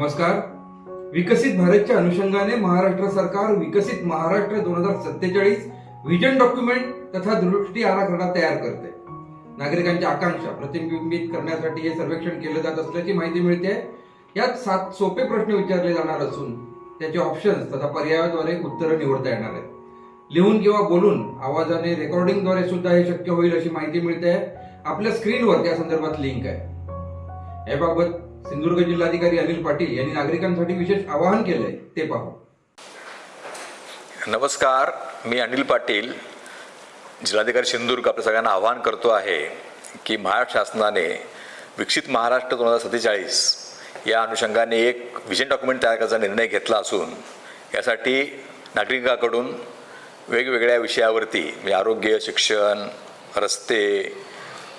नमस्कार. विकसित भारतच्या अनुषंगाने महाराष्ट्र सरकार विकसित महाराष्ट्र दोन हजार सत्तेचाळीस व्हिजन डॉक्युमेंट तथा दृष्टी आराखडा तयार करते. नागरिकांच्या आकांक्षा प्रतिबिंबित करण्यासाठी हे सर्वेक्षण केलं जात असल्याची माहिती मिळते. यात सात सोपे प्रश्न विचारले जाणार असून त्याचे ऑप्शन्स तथा पर्यायाद्वारे उत्तरं निवडता येणार आहेत. लिहून किंवा बोलून आवाजाने रेकॉर्डिंगद्वारे सुद्धा हे शक्य होईल अशी माहिती मिळते. आपल्या स्क्रीनवर त्या संदर्भात लिंक आहे. याबाबत सिंधुदुर्ग जिल्हाधिकारी अनिल पाटील यांनी नागरिकांसाठी विशेष आवाहन केलंय ते पाहू. नमस्कार मी अनिल पाटील. जिल्हाधिकारी सिंधुदुर्ग आपल्या सगळ्यांना आवाहन करतो आहे की महाराष्ट्र शासनाने विकसित महाराष्ट्र दोन हजार सत्तेचाळीस या अनुषंगाने एक विजन डॉक्युमेंट तयार करायचा निर्णय घेतला असून यासाठी नागरिकांकडून वेगवेगळ्या विषयावरती म्हणजे आरोग्य शिक्षण रस्ते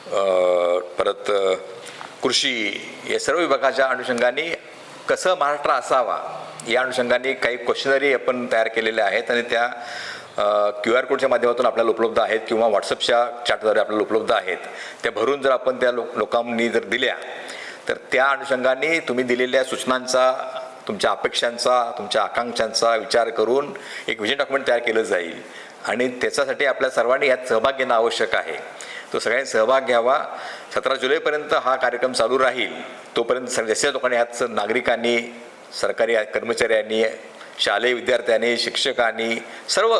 परत कृषी या सर्व विभागाच्या अनुषंगाने कसं महाराष्ट्र असावा या अनुषंगाने काही क्वेश्चनरी आपण तयार केलेल्या आहेत आणि त्या क्यू आर कोडच्या माध्यमातून आपल्याला उपलब्ध आहेत किंवा व्हॉट्सअपच्या चॅटद्वारे आपल्याला उपलब्ध आहेत. त्या भरून जर आपण त्या लो लोकांनी जर दिल्या तर त्या अनुषंगाने तुम्ही दिलेल्या सूचनांचा तुमच्या अपेक्षांचा तुमच्या आकांक्षांचा विचार करून एक विजन डॉक्युमेंट तयार केलं जाईल. आणि त्याच्यासाठी आपल्या सर्वांनी यात सहभाग घेणं आवश्यक आहे. तो सगळ्यांनी सहभाग घ्यावा. सतरा जुलैपर्यंत हा कार्यक्रम चालू राहील. तोपर्यंत जशा लोकांनी यात नागरिकांनी सरकारी कर्मचाऱ्यांनी शालेय विद्यार्थ्यांनी शिक्षकांनी सर्व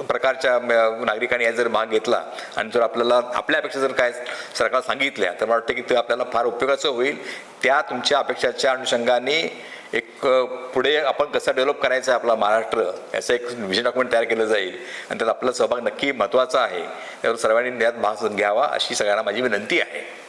प्रकारच्या नागरिकांनी यात जर भाग घेतला आणि जर आपल्याला आपल्या अपेक्षा जर काय सरकार सांगितल्या तर मला वाटतं की ते आपल्याला फार उपयोगाचं होईल. त्या तुमच्या अपेक्षाच्या अनुषंगाने एक पुढे आपण कसं डेव्हलप करायचं आहे आपला महाराष्ट्र याचं एक विजन डॉक्युमेंट तयार केलं जाईल. आणि त्यात आपला सहभाग नक्की महत्त्वाचा आहे. त्यावर सर्वांनी त्यात भाग घ्यावा अशी सगळ्यांना माझी विनंती आहे.